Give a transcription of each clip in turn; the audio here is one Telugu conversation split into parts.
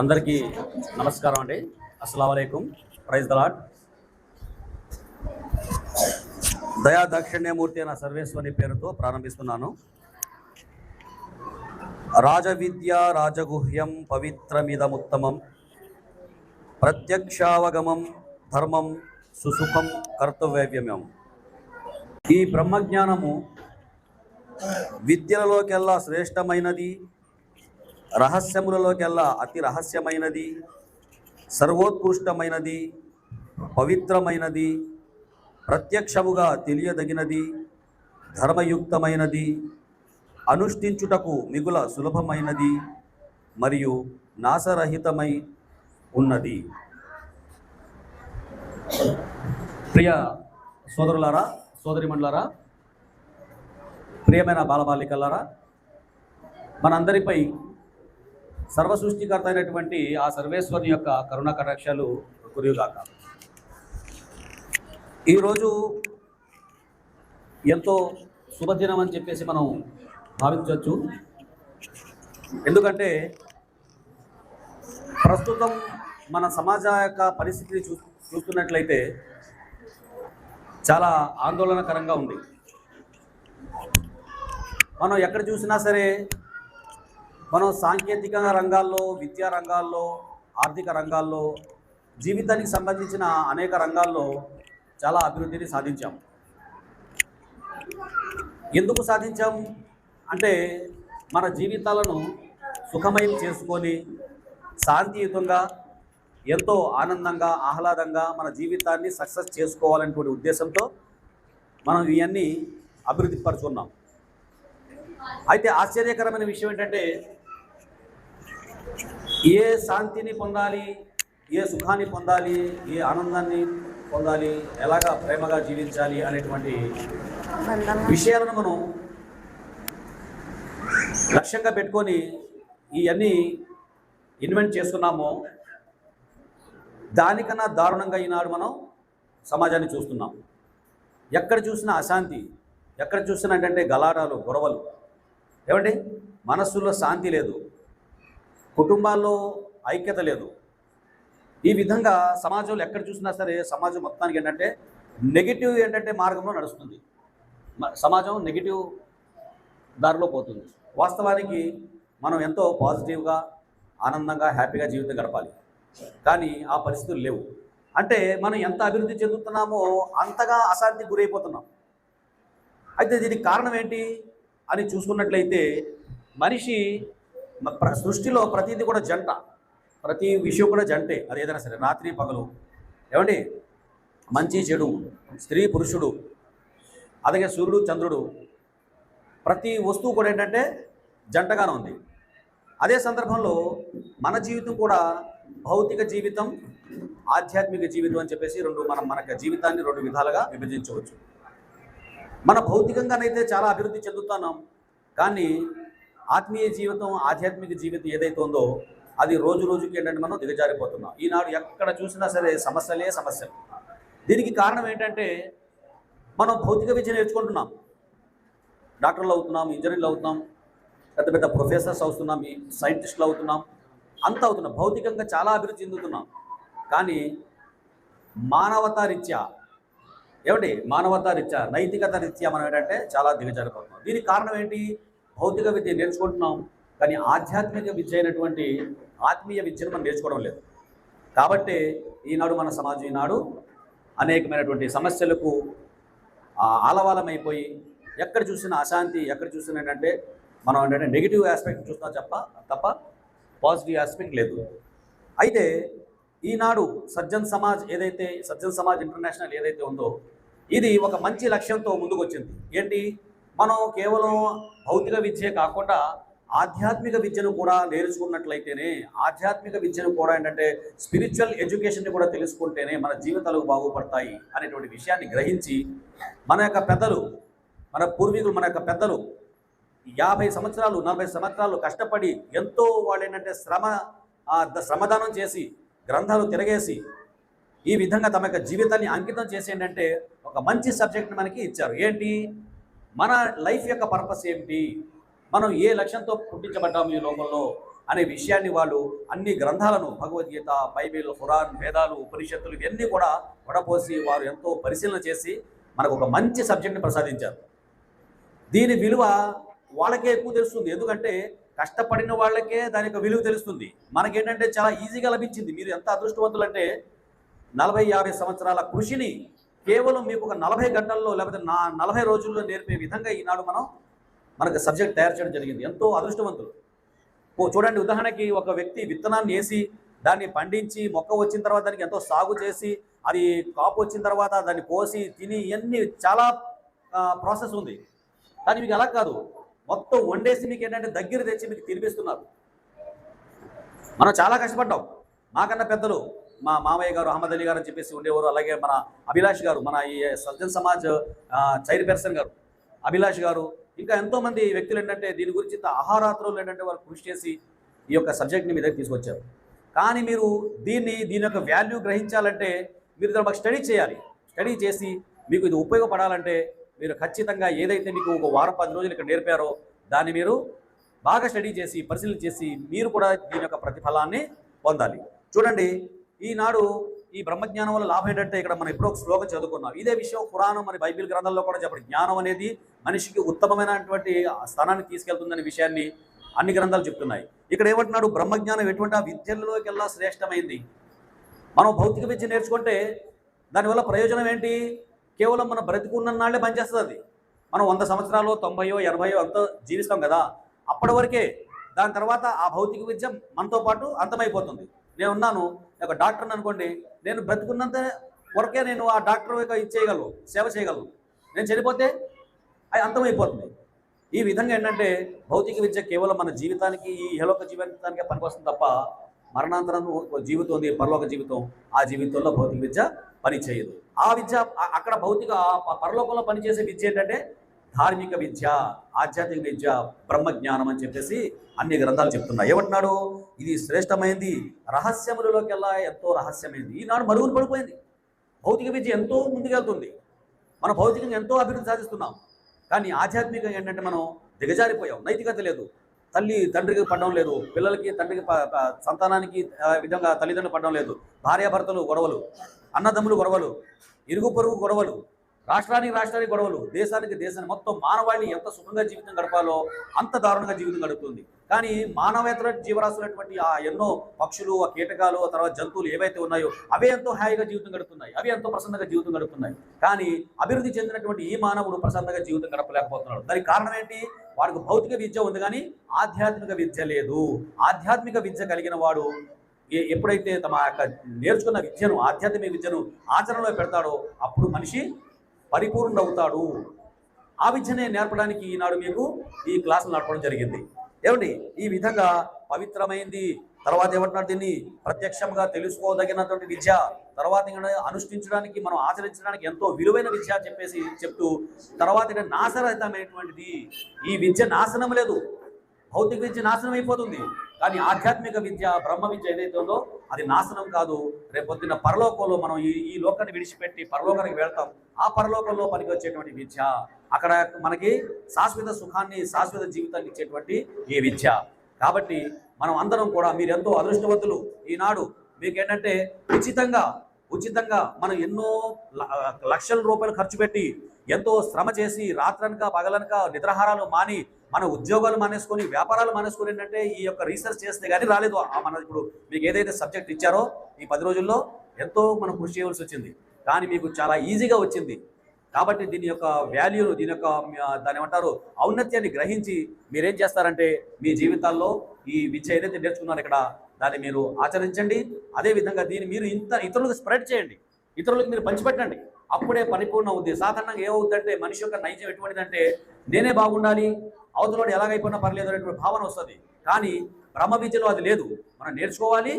అందరికీ నమస్కారం అండి. అస్సలం ప్రైజ్ దలాట్ దయా దాక్షిణ్యమూర్తి అన్న సర్వేశ్వరి పేరుతో ప్రారంభిస్తున్నాను. రాజవిద్య రాజగుహ్యం పవిత్రమిదముత్తమం. ప్రత్యక్షావగమం ధర్మం సుసుఖం కర్తవ్యవ్యమం ఈ బ్రహ్మజ్ఞానము విద్యలలోకెల్లా శ్రేష్టమైనది. రహస్యములలోకెల్లా అతి రహస్యమైనది సర్వోత్కృష్టమైనది పవిత్రమైనది ప్రత్యక్షముగా తెలియదగినది ధర్మయుక్తమైనది అనుష్ఠించుటకు మిగుల సులభమైనది మరియు నాశరహితమై ఉన్నది. ప్రియ సోదరులారా సోదరిమణులారా ప్రియమైన బాలబాలికలారా మనందరిపై సర్వసృష్టికర్త అయినటువంటి ఆ సర్వేశ్వరుని యొక్క కరుణ కటాక్షాలు కురియుగాక ఈరోజు ఎంతో శుభదినం అని చెప్పేసి మనం భావించవచ్చు. ఎందుకంటే ప్రస్తుతం మన సమాజ యొక్క పరిస్థితిని చూ చూస్తున్నట్లయితే చాలా ఆందోళనకరంగా ఉంది. మనం ఎక్కడ చూసినా సరే మనం సాంకేతిక రంగాల్లో విద్యా రంగాల్లో ఆర్థిక రంగాల్లో జీవితానికి సంబంధించిన అనేక రంగాల్లో చాలా అభివృద్ధిని సాధించాం. ఎందుకు సాధించాం? అంటే మన జీవితాలను సుఖమయం చేసుకొని శాంతియుతంగా ఎంతో ఆనందంగా ఆహ్లాదంగా మన జీవితాన్ని సక్సెస్ చేసుకోవాలనేటువంటి ఉద్దేశంతో మనం ఇవన్నీ అభివృద్ధి పరుచుకున్నాం అయితే ఆశ్చర్యకరమైన విషయం ఏంటంటే ఏ శాంతిని పొందాలి ఏ సుఖాన్ని పొందాలి ఏ ఆనందాన్ని పొందాలి ఎలాగా ప్రేమగా జీవించాలి అనేటువంటి విషయాలను మనం లక్ష్యంగా పెట్టుకొని ఇవన్నీ ఇన్వెంట్ చేసుకున్నామో దానికన్నా దారుణంగా ఈనాడు మనం సమాజాన్ని చూస్తున్నాం. ఎక్కడ చూసినా అశాంతి ఎక్కడ చూసినా ఏంటంటే గలాటాలు గొడవలు. ఏమండి? మనస్సులో శాంతి లేదు. కుటుంబాల్లో ఐక్యత లేదు. ఈ విధంగా సమాజంలో ఎక్కడ చూసినా సరే సమాజం మొత్తానికి ఏంటంటే నెగిటివ్ ఏంటంటే మార్గంలో నడుస్తుంది. సమాజం నెగిటివ్ దారిలో పోతుంది. వాస్తవానికి మనం ఎంతో పాజిటివ్గా ఆనందంగా హ్యాపీగా జీవితం గడపాలి. కానీ ఆ పరిస్థితులు లేవు. అంటే మనం ఎంత అభివృద్ధి చెందుతున్నామో అంతగా అశాంతికి గురైపోతున్నాం. అయితే దీనికి కారణం ఏంటి అని చూసుకున్నట్లయితే మనిషి సృష్టిలో ప్రతిదీ కూడా జంట. ప్రతి విషయం కూడా జంటే. అది ఏదైనా సరే రాత్రి పగలు. ఏమండి? మంచి చెడు స్త్రీ పురుషుడు అలాగే సూర్యుడు చంద్రుడు ప్రతి వస్తువు కూడా ఏంటంటే జంటగానే ఉంది. అదే సందర్భంలో మన జీవితం కూడా భౌతిక జీవితం ఆధ్యాత్మిక జీవితం అని చెప్పేసి రెండు మనం మన జీవితాన్ని రెండు విధాలుగా విభజించవచ్చు. మన భౌతికంగానైతే చాలా అభివృద్ధి చెందుతున్నాం. కానీ ఆత్మీయ జీవితం ఆధ్యాత్మిక జీవితం ఏదైతే ఉందో అది రోజు రోజుకి ఏంటంటే మనం దిగజారిపోతున్నాం. ఈనాడు ఎక్కడ చూసినా సరే సమస్యలే సమస్యలు. దీనికి కారణం ఏంటంటే మనం భౌతిక విద్య నేర్చుకుంటున్నాం. డాక్టర్లు అవుతున్నాం ఇంజనీర్లు అవుతున్నాం పెద్ద పెద్ద ప్రొఫెసర్స్ అవుతున్నాం ఈ సైంటిస్టులు అవుతున్నాం అంత అవుతున్నాం. భౌతికంగా చాలా అభివృద్ధి చెందుతున్నాం. కానీ మానవతారీత్యా ఏమిటి మానవతా నైతికత రీత్యా మనం ఏంటంటే చాలా దిగజారిపోతున్నాం. దీనికి కారణం ఏంటి? భౌతిక విద్య నేర్చుకుంటున్నాం కానీ ఆధ్యాత్మిక విద్య అయినటువంటి ఆత్మీయ విద్యను మనం నేర్చుకోవడం లేదు. కాబట్టి ఈనాడు మన సమాజం ఈనాడు అనేకమైనటువంటి సమస్యలకు ఆలవాలమైపోయి ఎక్కడ చూసినా అశాంతి ఎక్కడ చూసినా ఏంటంటే మనం ఏంటంటే నెగిటివ్ ఆస్పెక్ట్ చూస్తున్నా చెప్ప తప్ప పాజిటివ్ ఆస్పెక్ట్ లేదు. అయితే ఈనాడు సజ్జన్ సమాజ్ ఏదైతే సజ్జన్ సమాజ్ ఇంటర్నేషనల్ ఏదైతే ఉందో ఇది ఒక మంచి లక్ష్యంతో ముందుకు వచ్చింది ఏంటి? మనం కేవలం భౌతిక విద్యే కాకుండా ఆధ్యాత్మిక విద్యను కూడా నేర్చుకున్నట్లయితేనే ఆధ్యాత్మిక విద్యను కూడా ఏంటంటే స్పిరిచువల్ ఎడ్యుకేషన్ని కూడా తెలుసుకుంటేనే మన జీవితాలు బాగుపడతాయి అనేటువంటి విషయాన్ని గ్రహించి మన యొక్క పెద్దలు మన పూర్వీకులు మన యొక్క పెద్దలు యాభై సంవత్సరాలు నలభై సంవత్సరాలు కష్టపడి ఎంతో వాళ్ళు ఏంటంటే శ్రమ శ్రమదానం చేసి గ్రంథాలు తిరగేసి ఈ విధంగా తమ యొక్క జీవితాన్ని అంకితం చేసి ఏంటంటే ఒక మంచి సబ్జెక్ట్ని మనకి ఇచ్చారు. ఏంటి? మన లైఫ్ యొక్క పర్పస్ ఏమిటి? మనం ఏ లక్ష్యంతో పుట్టించబడ్డాము ఈ లోకంలో? అనే విషయాన్ని వాళ్ళు అన్ని గ్రంథాలను భగవద్గీత బైబిల్ ఖురాన్ వేదాలు ఉపనిషత్తులు ఇవన్నీ కూడా వడపోసి వారు ఎంతో పరిశీలన చేసి మనకు ఒక మంచి సబ్జెక్ట్ని ప్రసాదించారు. దీని విలువ వాళ్ళకే ఎక్కువ తెలుస్తుంది. ఎందుకంటే కష్టపడిన వాళ్ళకే దాని యొక్క విలువ తెలుస్తుంది. మనకేంటంటే చాలా ఈజీగా లభించింది. మీరు ఎంత అదృష్టవంతులు అంటే నలభై యాభై సంవత్సరాల కృషిని కేవలం మీకు ఒక నలభై గంటల్లో లేకపోతే నా నలభై రోజుల్లో నేర్పే విధంగా ఈనాడు మనం మనకు సబ్జెక్ట్ తయారు చేయడం జరిగింది. ఎంతో అదృష్టవంతులు. ఓ చూడండి ఉదాహరణకి ఒక వ్యక్తి విత్తనాన్ని వేసి దాన్ని పండించి మొక్క వచ్చిన తర్వాత దానికి ఎంతో సాగు చేసి అది కాపు వచ్చిన తర్వాత దాన్ని కోసి తిని ఇవన్నీ చాలా ప్రాసెస్ ఉంది. కానీ మీకు అలా కాదు. మొత్తం వండేసి మీకు ఏంటంటే దగ్గర తెచ్చి మీకు తినిపిస్తున్నారు. మనం చాలా కష్టపడ్డాం. మాకన్నా పెద్దలు మా మామయ్య గారు అహ్మద్ అలీ గారు అని చెప్పేసి ఉండేవారు. అలాగే మన అభిలాష్ గారు మన ఈ సజ్జన్ సమాజ్ చైర్పర్సన్ గారు. అభిలాష్ గారు ఇంకా ఎంతోమంది వ్యక్తులు ఏంటంటే దీని గురించి ఆహారాత్రులు ఏంటంటే వారు కృషి చేసి ఈ యొక్క సబ్జెక్ట్ని మీ దగ్గర తీసుకొచ్చారు. కానీ మీరు దీన్ని దీని యొక్క వాల్యూ గ్రహించాలంటే మీరు దాన్ని మాకు స్టడీ చేయాలి. స్టడీ చేసి మీకు ఇది ఉపయోగపడాలంటే మీరు ఖచ్చితంగా ఏదైతే మీకు ఒక వారం పది రోజులు ఇక్కడ నేర్పారో దాన్ని మీరు బాగా స్టడీ చేసి పరిశీలన చేసి మీరు కూడా దీని యొక్క ప్రతిఫలాన్ని పొందాలి. చూడండి ఈనాడు ఈ బ్రహ్మజ్ఞానం వల్ల లాభం ఏంటంటే ఇక్కడ మనం ఎప్పుడో ఒక శ్లోకం చదువుకున్నాం. ఇదే విషయం పురాణం మరి బైబిల్ గ్రంథంలో కూడా చెప్పండి. జ్ఞానం అనేది మనిషికి ఉత్తమమైనటువంటి స్థానాన్ని తీసుకెళ్తుందనే విషయాన్ని అన్ని గ్రంథాలు చెప్తున్నాయి. ఇక్కడ ఏమంటున్నాడు? బ్రహ్మజ్ఞానం ఎటువంటి ఆ విద్యల్లోకెల్లా శ్రేష్టమైంది? మనం భౌతిక విద్య నేర్చుకుంటే దానివల్ల ప్రయోజనం ఏంటి? కేవలం మన బ్రతికున్న నాళ్ళే పనిచేస్తుంది. అది మనం వంద సంవత్సరాలు తొంభయో ఎనభయో అంత జీవిస్తాం కదా. అప్పటి వరకే దాని తర్వాత ఆ భౌతిక విద్య మనతో పాటు అంతమైపోతుంది. నేను ఉన్నాను ఒక డాక్టర్ని అనుకోండి నేను బ్రతుకున్నంత వరకే నేను ఆ డాక్టర్ యొక్క ఇది చేయగలను సేవ చేయగలను. నేను చనిపోతే అది అంతమైపోతుంది. ఈ విధంగా ఏంటంటే భౌతిక విద్య కేవలం మన జీవితానికి ఈ ఇహలోక జీవితానికే పనికొస్తుంది తప్ప మరణాంతరం ఒక జీవితం ఉంది పరలోక జీవితం ఆ జీవితంలో భౌతిక విద్య పని చేయదు ఆ విద్య అక్కడ భౌతిక పరలోకంలో పనిచేసే విద్య ఏంటంటే ధార్మిక విద్య ఆధ్యాత్మిక విద్య బ్రహ్మ జ్ఞానం అని చెప్పేసి అన్ని గ్రంథాలు చెప్తున్నాయి. ఏమంటున్నాడు? ఇది శ్రేష్టమైంది. రహస్యములలోకెల్లా ఎంతో రహస్యమైంది. ఈనాడు మరుగులు పడిపోయింది. భౌతిక విద్య ఎంతో ముందుకెళ్తుంది. మన భౌతికంగా ఎంతో అభివృద్ధి సాధిస్తున్నాం. కానీ ఆధ్యాత్మికంగా ఏంటంటే మనం దిగజారిపోయాం. నైతికత లేదు. తల్లి తండ్రికి పడడం లేదు. పిల్లలకి తండ్రికి సంతానానికి విధంగా తల్లిదండ్రులు పడడం లేదు. భార్యాభర్తలు గొడవలు అన్నదమ్ములు గొడవలు ఇరుగు పొరుగు గొడవలు రాష్ట్రానికి రాష్ట్రానికి గొడవలు దేశానికి దేశానికి మొత్తం మానవాళి ఎంత సుఖంగా జీవితం గడపాలో అంత దారుణంగా జీవితం గడుపుతుంది. కానీ మానవేతర జీవరాశులైనటువంటి ఆ ఎన్నో పక్షులు ఆ కీటకాలు ఆ తర్వాత జంతువులు ఏవైతే ఉన్నాయో అవే ఎంతో హాయిగా జీవితం గడుపుతున్నాయి. అవి ఎంతో ప్రసన్నంగా జీవితం గడుపుతున్నాయి. కానీ అభివృద్ధి చెందినటువంటి ఈ మానవుడు ప్రసన్నంగా జీవితం గడపలేకపోతున్నాడు. దానికి కారణం ఏంటి? వాడికి భౌతిక విద్య ఉంది కానీ ఆధ్యాత్మిక విద్య లేదు. ఆధ్యాత్మిక విద్య కలిగిన వాడు ఏ- ఎప్పుడైతే తమ యొక్క నేర్చుకున్న విద్యను ఆధ్యాత్మిక విద్యను ఆచరణలో పెడతాడో అప్పుడు మనిషి పరిపూర్ణుడు అవుతాడు ఆ విద్యనే నేర్పడానికి ఈనాడు మీకు ఈ క్లాసులు నడపడం జరిగింది. ఏమండి? ఈ విధంగా పవిత్రమైంది. తర్వాత ఏమంటున్నారు దీన్ని? ప్రత్యక్షంగా తెలుసుకోదగినటువంటి విద్య. తర్వాత అనుష్ఠించడానికి మనం ఆచరించడానికి ఎంతో విలువైన విద్య అని చెప్పేసి చెప్తూ తర్వాత ఇంకా నాశరహితమైనటువంటిది. ఈ విద్య నాశనం లేదు. భౌతిక విద్య నాశనం అయిపోతుంది కానీ ఆధ్యాత్మిక విద్య బ్రహ్మ విద్య ఏదైతే ఉందో అది నాశనం కాదు. రేపొద్దున పరలోకంలో మనం ఈ ఈ లోకాన్ని విడిచిపెట్టి పరలోకానికి వెళ్తాం. ఆ పరలోకంలో పనికి వచ్చేటువంటి విద్య అక్కడ మనకి శాశ్వత సుఖాన్ని శాశ్వత జీవితాన్ని ఇచ్చేటువంటి ఈ విద్య. కాబట్టి మనం అందరం కూడా మీరెంతో అదృష్టవంతులు. ఈనాడు మీకేంటంటే ఉచితంగా ఉచితంగా మనం ఎన్నో లక్షల రూపాయలు ఖర్చు పెట్టి ఎంతో శ్రమ చేసి రాత్రనక పగలనక నిద్రాహారాలు మాని మన ఉద్యోగాలు మానేసుకొని వ్యాపారాలు మానేసుకొని ఏంటంటే ఈ యొక్క రీసెర్చ్ చేస్తే కానీ రాలేదు. మన ఇప్పుడు మీకు ఏదైతే సబ్జెక్ట్ ఇచ్చారో ఈ పది రోజుల్లో ఎంతో మనం కృషి చేయవలసి వచ్చింది. కానీ మీకు చాలా ఈజీగా వచ్చింది. కాబట్టి దీని యొక్క వాల్యూను దీని యొక్క దాని ఏమంటారు ఔన్నత్యాన్ని గ్రహించి మీరేం చేస్తారంటే మీ జీవితాల్లో ఈ విద్య ఏదైతే నేర్చుకున్నారు ఇక్కడ దాన్ని మీరు ఆచరించండి. అదేవిధంగా దీన్ని మీరు ఇంత ఇతరులకు స్ప్రెడ్ చేయండి. ఇతరులకు మీరు పంచిపెట్టండి. అప్పుడే పరిపూర్ణ అవుద్ది. సాధారణంగా ఏమవుతుందంటే మనిషి యొక్క నైజం ఎటువంటిదంటే నేనే బాగుండాలి అవతలవాడు ఎలాగైపోయినా పర్లేదు అనేటువంటి భావన వస్తుంది. కానీ బ్రహ్మ విద్యలో అది లేదు. మనం నేర్చుకోవాలి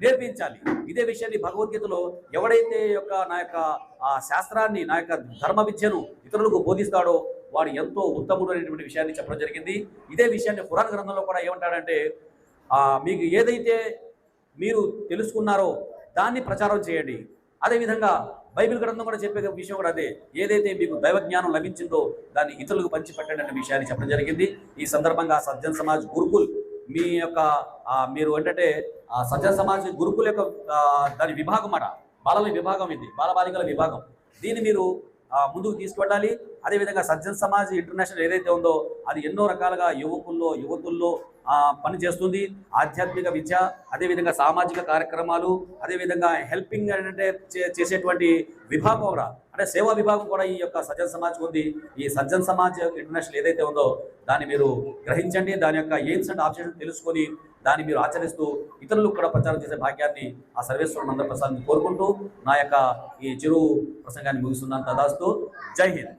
నేర్పించాలి. ఇదే విషయాన్ని భగవద్గీతలో ఎవడైతే యొక్క నా యొక్క ఆ శాస్త్రాన్ని నా యొక్క ధర్మ విద్యను ఇతరులకు బోధిస్తాడో వాడు ఎంతో ఉత్తముడు అనేటువంటి విషయాన్ని చెప్పడం జరిగింది. ఇదే విషయాన్ని పురాణ గ్రంథంలో కూడా ఏమంటాడంటే మీకు ఏదైతే మీరు తెలుసుకున్నారో దాన్ని ప్రచారం చేయండి. అదేవిధంగా బైబిల్ గ్రంథం కూడా చెప్పే విషయం కూడా అదే. ఏదైతే మీకు దైవ జ్ఞానం లభించిందో దాన్ని ఇతరులకు పంచిపెట్టండి అనే విషయాన్ని చెప్పడం జరిగింది. ఈ సందర్భంగా సజ్జన్ సమాజ్ గురుకుల్ మీ యొక్క మీరు ఏంటంటే సజ్జన సమాజ్ గురుకుల యొక్క దాని విభాగం అట. బాలల విభాగం ఇది బాలబాలికల విభాగం. దీన్ని మీరు ముందుకు తీసుకువెళ్ళాలి. అదేవిధంగా సజ్జన సమాజ్ ఇంటర్నేషనల్ ఏదైతే ఉందో అది ఎన్నో రకాలుగా యువకుల్లో యువతుల్లో పనిచేస్తుంది ఆధ్యాత్మిక విద్య అదేవిధంగా సామాజిక కార్యక్రమాలు అదేవిధంగా హెల్పింగ్ అంటే చేసేటువంటి విభాగం కూడా. అంటే సేవా విభాగం కూడా ఈ యొక్క సజ్జన సమాజ్ ఉంది. ఈ సజ్జన సమాజ్ ఇంటర్నేషనల్ ఏదైతే ఉందో దాన్ని మీరు గ్రహించండి. దాని యొక్క ఎయిమ్స్ అండ్ ఆప్షన్స్ తెలుసుకొని దాన్ని మీరు ఆచరిస్తూ ఇతరులకు కూడా ప్రచారం చేసే భాగ్యాన్ని ఆ సర్వేశ్వరుడు నందప్రసాద్ని కోరుకుంటూ నా యొక్క ఈ చిరు ప్రసంగాన్ని ముగిస్తున్నాను. తదాస్తూ. జై హింద్.